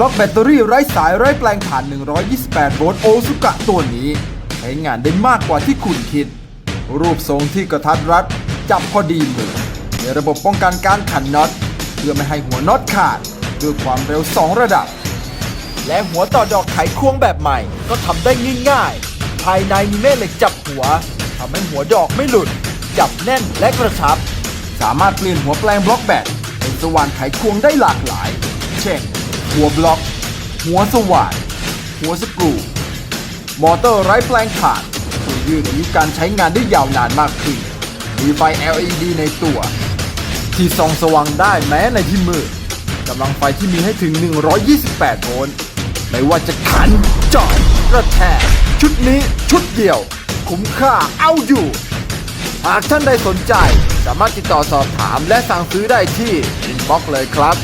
ล็อกแบตเตอรี่ไร้สายไร้แปลงผ่าน 128 โวลต์โอซุกะตัวนี้ ใช้งานได้มากกว่าที่คุณคิด รูปทรงที่กระทัดรัด จับพอดีมือมีระบบป้องกันการขันน็อต เพื่อไม่ให้หัวน็อตขาด ด้วยความเร็ว 2 ระดับ และหัวต่อดอกไขควงแบบใหม่ ก็ทำได้ง่ายๆภายในมีแม่เหล็กจับหัวทำให้หัวดอกไม่หลุด จับแน่นและกระชับ สามารถเปลี่ยนหัวแปลงบล็อกแบตเป็นสว่านไขควงได้หลากหลาย เช่น หัวบล็อก หัวสว่านหัวสกรู มอเตอร์ไร้แปลงผ่านช่วยยืดอายุการใช้งานได้ยาวนานมากขึ้น มีไฟ LED ในตัว ที่ส่องสว่างได้แม้ในที่มืดกำลังไฟที่มีให้ถึง 128 โวลต์ไม่ว่าจะขันจอดกระแทกชุดนี้ชุดเดียว คุ้มค่าเอาอยู่ หากท่านใดสนใจสามารถติดต่อสอบถามและสั่งซื้อได้ที่อินบ็อกเลยครับ